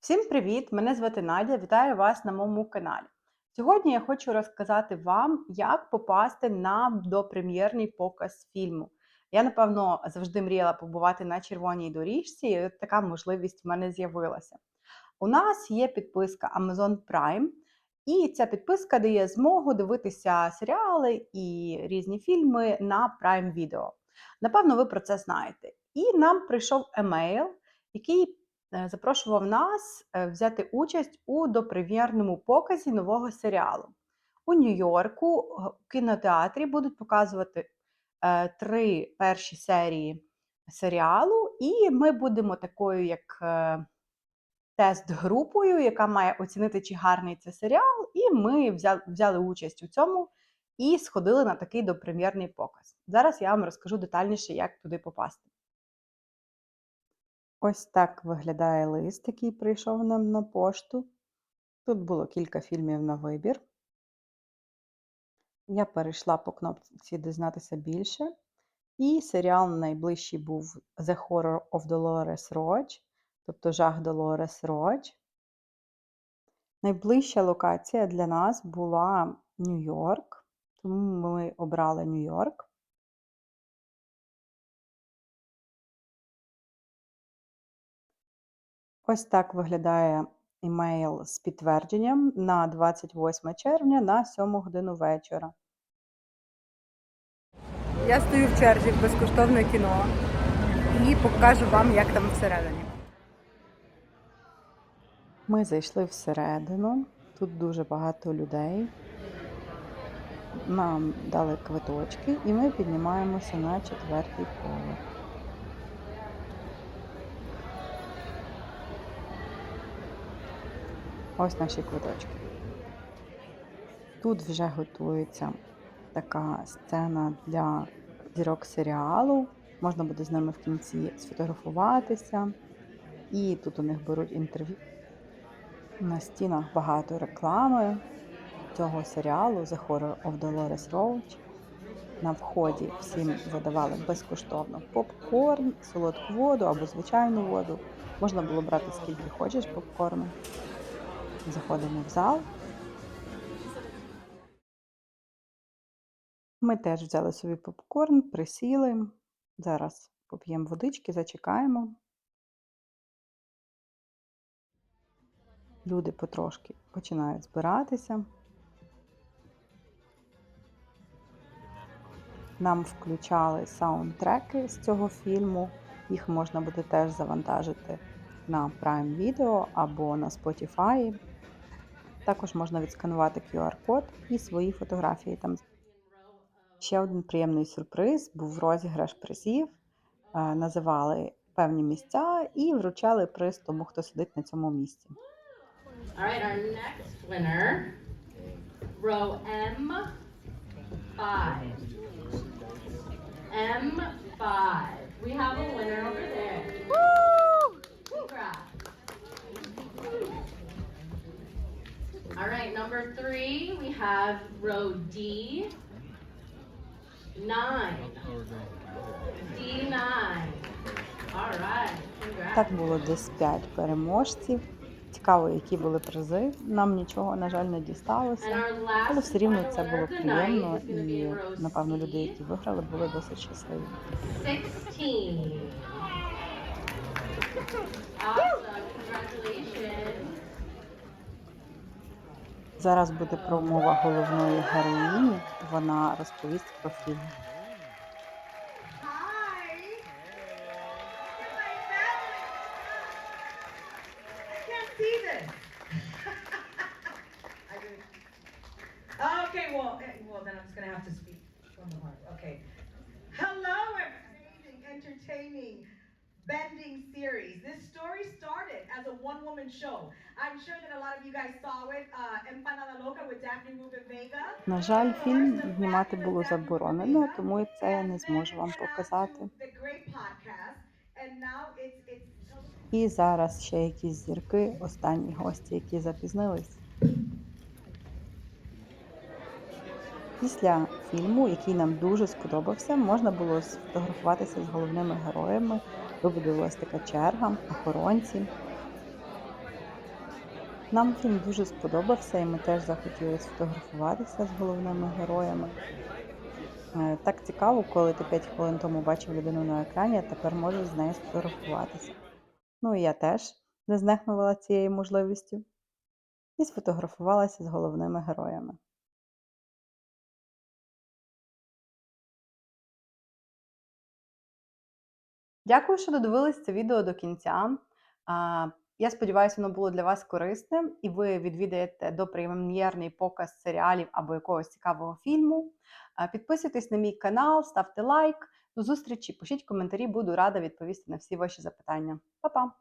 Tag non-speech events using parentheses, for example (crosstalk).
Всім привіт! Мене звати Надя. Вітаю вас на моєму каналі. Сьогодні я хочу розказати вам, як попасти на допрем'єрний показ фільму. Я, напевно, завжди мріяла побувати на червоній доріжці, і така можливість в мене з'явилася. У нас є підписка Amazon Prime, і ця підписка дає змогу дивитися серіали і різні фільми на Prime Video. Напевно, ви про це знаєте. І нам прийшов емейл, який запрошував нас е, взяти участь у допрем'єрному показі нового серіалу. У Нью-Йорку в кінотеатрі будуть показувати е, три перші серії серіалу, і ми будемо такою, як е, тест-групою, яка має оцінити, чи гарний це серіал, і ми взяли участь у цьому і сходили на такий допрем'єрний показ. Зараз я вам розкажу детальніше, як туди попасти. Ось так виглядає лист, який прийшов нам на пошту. Тут було кілька фільмів на вибір. Я перейшла по кнопці дізнатися більше. І серіал найближчий був The Horror of Dolores Roach, тобто жах Долорес Роч. Найближча локація для нас була Нью-Йорк, тому ми обрали Нью-Йорк. Ось так виглядає імейл з підтвердженням на 28 червня на 7 годину вечора. Я стою в черзі в безкоштовне кіно і покажу вам, як там всередині. Ми зайшли всередину, тут дуже багато людей. Нам дали квиточки, і ми піднімаємося на четвертий поверх. Ось наші квиточки. Тут вже готується така сцена для зірок серіалу. Можна буде з ними в кінці сфотографуватися. І тут у них беруть інтерв'ю. На стінах багато реклами цього серіалу The Horror of Dolores Roach. На вході всім задавали безкоштовно попкорн, солодку воду або звичайну воду. Можна було брати скільки хочеш попкорну. Заходимо в зал. Ми теж взяли собі попкорн, присіли. Зараз поп'ємо водички, зачекаємо. Люди потрошки починають збиратися. Нам включали саундтреки з цього фільму. Їх можна буде теж завантажити на Prime Video або на Spotify. Також можна відсканувати QR-код і свої фотографії там. Ще один приємний сюрприз був розіграш призів. Е, Називали певні місця і вручали приз тому, хто сидить на цьому місці. All right, our next winner, row M5. M5. We have a winner over there. All right, number three, we have row D. Nine. D9. All right, congrats. Так було десь 5 переможців. Цікаво, які були призи. Нам нічого, на жаль, не дісталося. Але все рівно це було приємно і, напевно, люди, які виграли, були досить щасливі. 16. Awesome. Congratulations. Зараз буде промова головної героїні. Вона розповість про фільм. (laughs) Hi. You're my family. I can't see this. I do- okay, well, eh, well, then I'm just gonna have to speak from the heart. Okay. Hello, amazing, entertaining, bending series. This story started As a one-woman show. I'm sure that a lot of you guys saw it, uh, Empanada Loca with Daphne Rubin Vega. На жаль, фільм знімати було заборонено, тому це я не зможу вам показати. І зараз ще якісь зірки, останні гості, які запізнились. Після фільму, який нам дуже сподобався, можна було сфотографуватися з головними героями. Вибудувалася така черга, охоронці. Нам фільм дуже сподобався, і ми теж захотіли сфотографуватися з головними героями. Е, Так цікаво, коли ти 5 хвилин тому бачив людину на екрані, а тепер можеш з нею сфотографуватися. Ну і я теж не знехнувала цією можливістю і сфотографувалася з головними героями. Дякую, що додивились це відео до кінця. Я сподіваюся, воно було для вас корисним, і ви відвідаєте допрем'єрний показ серіалів або якогось цікавого фільму. Підписуйтесь на мій канал, ставте лайк. До зустрічі, пишіть коментарі, буду рада відповісти на всі ваші запитання. Па-па!